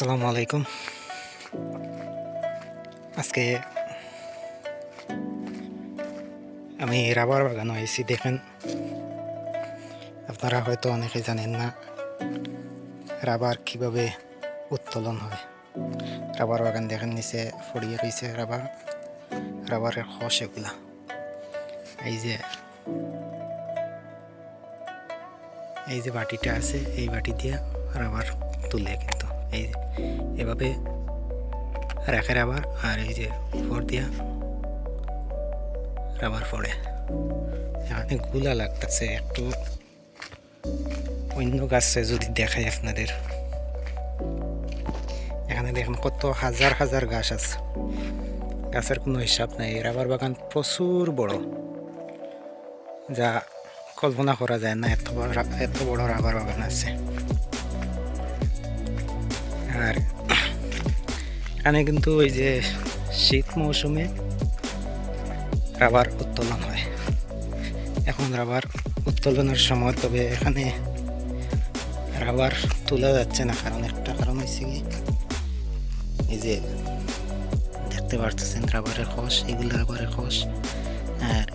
আসসালামু আলাইকুম। আজকে আমি রাবার বাগান আইসি দেখেন। আপনারা হয়তো অনেকে জানেন না রাবার কীভাবে উত্তোলন হয়। রাবার বাগান দেখেন, নিচে ফড়িয়ে রয়েছে রাবার। রাবারের খস এগুলা। এই যে এই যে বাটিটা আছে, এই বাটি দিয়ে রাবার তুলে কিন্তু। এই এভাবে রাখে রাবার আর এই যে উপর দিয়া রাবার পড়ে। এখানে গুলা লাগতেছে, একটু অন্য গাছে যদি দেখাই আপনাদের। এখানে দেখেন কত হাজার হাজার গাছ আছে। গাছের কোনো হিসাব নাই রাবার বাগান প্রচুর বড়। যা কল্পনা করা যায় না, এত বড় এত বড় রাবার বাগান আছে। আর এখানে কিন্তু ওই যে শীত মৌসুমে রাবার উত্তোলন হয়। এখন রাবার উত্তোলনের সময়, তবে এখানে রাবার তোলা যাচ্ছে না, কারণ একটা কারণ হয়েছে কি, এই যে দেখতে পারতেছেন রাবারের খস এগুলো রাবারের খস আর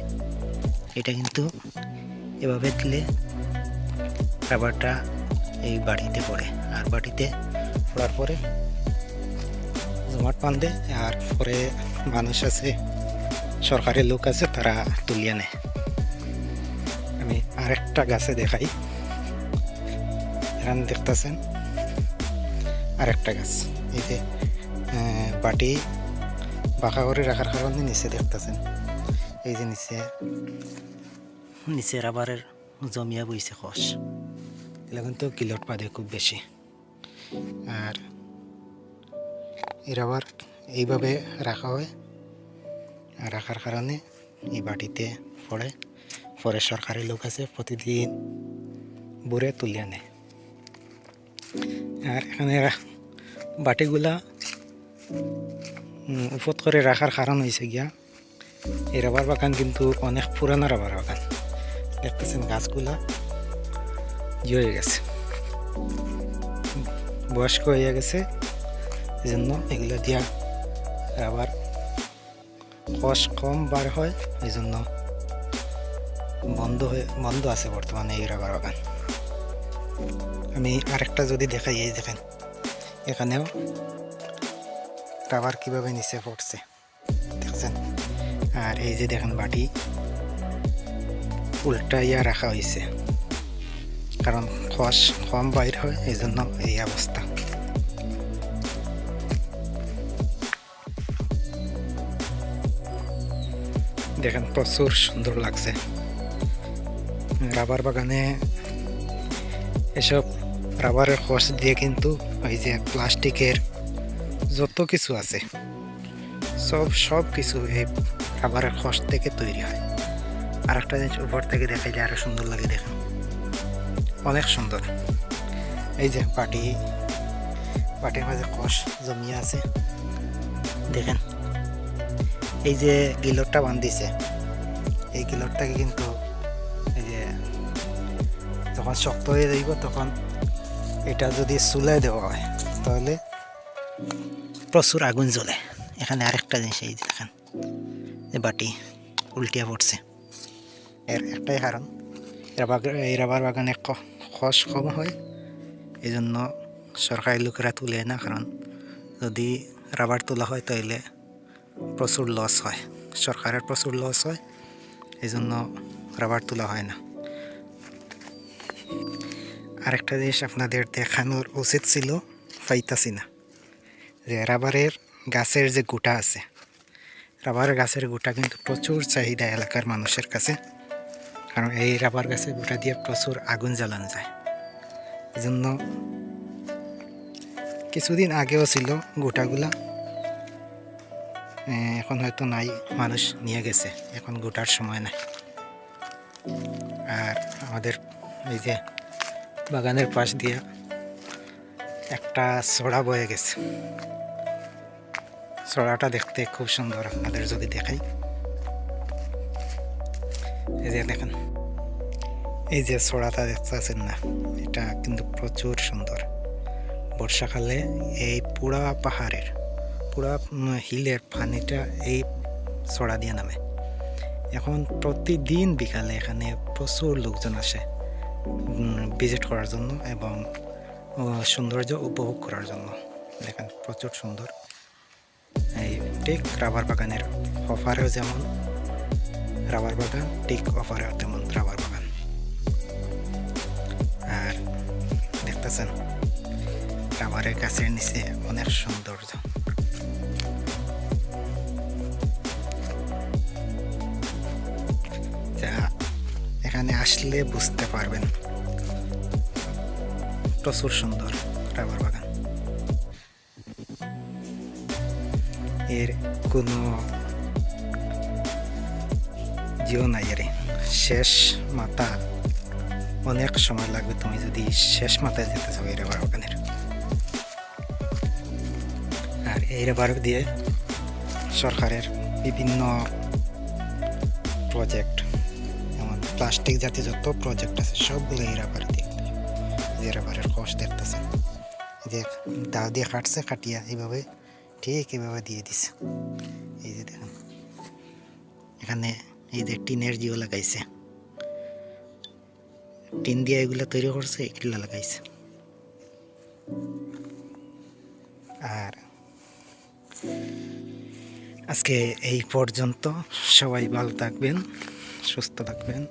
এটা কিন্তু এভাবে দিলে রাবারটা এই বাড়িতে পড়ে, আর বাটিতে পড়ার পরে জমাট বাঁধে আর পরে মানুষ আছে, সরকারি লোক আছে, তারা তুলিয়ে নেয়। আমি আরেকটা গাছে দেখাই। এখানে দেখতেছেন আরেকটা গাছ। এই যে বাটি বাঁকা করে রাখার কারণে নিচে দেখতেছেন। এই যে নিচে নিচে রাবারের জমিয়া বইছে খস এগুলো কিন্তু কিলোট পাদে খুব বেশি। আর এই রাবার এইভাবে রাখা হয়। রাখার কারণে এই বাটিতে পড়ে পরে সরকারি লোক আছে, প্রতিদিন বুড়ে তুলে আনে। আর এখানে বাটিগুলা উপত করে রাখার কারণ হয়েছে গিয়া এই রাবার বাগান কিন্তু অনেক পুরানো রাবার বাগান। দেখতেছেন গাছগুলা হয়ে গেছে। বয়স্ক হয়ে গেছে এই জন্য এগুলো দিয়া আবার কষ কম বার হয় এই জন্য বন্ধ হয়ে, বন্ধ আছে বর্তমানে এই রাবার বাগান। আমি আরেকটা যদি দেখাই, এই দেখেন, এখানেও রাবার কীভাবে নিচে পড়ছে, দেখছেন? আর এই যে দেখেন বাটি, উল্টাইয়া রাখা হয়েছে কারণ খস কম বাইর হয় এই জন্য এই অবস্থা। দেখেন, প্রচুর সুন্দর লাগছে। রাবার বাগানে এসব রাবারের খস দিয়ে কিন্তু ওই যে প্লাস্টিকের যত কিছু আছে, সব সব কিছু এই রাবারের খস থেকে তৈরি হয়। আর একটা জিনিস উপর থেকে দেখাইলে আরও সুন্দর লাগে দেখেন। অনেক সুন্দর। এই যে পাটি, পাটির মাঝে কষ জমিয়ে আছে। দেখেন, এই যে গিলরটা বান্ধিছে, এই গিলরটাকে কিন্তু এই যে যখন শক্ত হয়ে যাইব তখন এটা যদি চুলায় দেওয়া হয়, তাহলে প্রচুর আগুন জ্বলে। এখানে আরেকটা জিনিস, এই দেখেন, যে বাটি উল্টিয়া পড়ছে। এর একটাই কারণ এই রাবার বাগানে খস কম হয়। এই জন্য সরকারি লোকেরা তুলে না কারণ যদি রাবার তোলা হয় তাইলে প্রচুর লস হয়। সরকারের প্রচুর লস হয় এই জন্য রাবার তোলা হয় না। আরেকটা জিনিস আপনাদের দেখানোর উচিত ছিল পাইতাছি না যে রাবারের গাছের যে গোটা আছে রাবারের গাছের গোটা কিন্তু প্রচুর চাহিদা এলাকার মানুষের কাছে। কারণ এই রাবার গাছের গোটা দিয়ে প্রচুর আগুন জ্বালানো যায়। এই জন্য কিছুদিন আগেও ছিল গোটাগুলা। এখন হয়তো নাই, মানুষ নিয়ে গেছে, এখন গোটার সময় নাই। আর আমাদের এই যে বাগানের পাশ দিয়ে একটা ছড়া বয়ে গেছে। ছড়াটা দেখতে খুব সুন্দর, আপনাদের যদি দেখাই। এই যে দেখেন। এই যে ছড়াটা দেখতে পাচ্ছেন না, এটা কিন্তু প্রচুর সুন্দর। বর্ষাকালে এই পুরা পাহাড়ের, পুরা হিলের পানিটা এই ছড়া দিয়ে নামে। এখন প্রতিদিন বিকালে এখানে প্রচুর লোকজন আসে ভিজিট করার জন্য এবং সৌন্দর্য উপভোগ করার জন্য। দেখেন প্রচুর সুন্দর। এই ঠিক রাবার বাগানের অফারেও যেমন রাবার বাগান, ঠিক অফারেও তেমন রাবার বাগান। আর দেখতেছেন, রাবারের গাছের নিচে অনেক সৌন্দর্য। যা এখানে আসলে বুঝতে পারবেন, প্রচুর সুন্দর রাবার বাগান। এর কোনো জিও নাই এর শেষ মাথা। অনেক সময় লাগবে তুমি যদি শেষ মাথায় যেতে চাও এই রাবার বাগানের আর এই রাবার দিয়ে সরকারের বিভিন্ন প্রজেক্ট যেমন প্লাস্টিক জাতীয় যত প্রজেক্ট আছে, সবগুলো এই রাবার দিয়ে যে রাবারের কষ দেখতেছে। যে দাও দিয়ে কাটছে, কাটিয়া এইভাবে ঠিক এইভাবে দিয়ে দিছে। এই যে দেখেন। এখানে এই যে টিনের জিও লাগাইছে। টিন দিয়ে এগুলো তৈরি করছে, এগুলো লাগাইছে। আর আজকে এই পর্যন্ত সবাই ভালো থাকবেন, সুস্থ থাকবেন।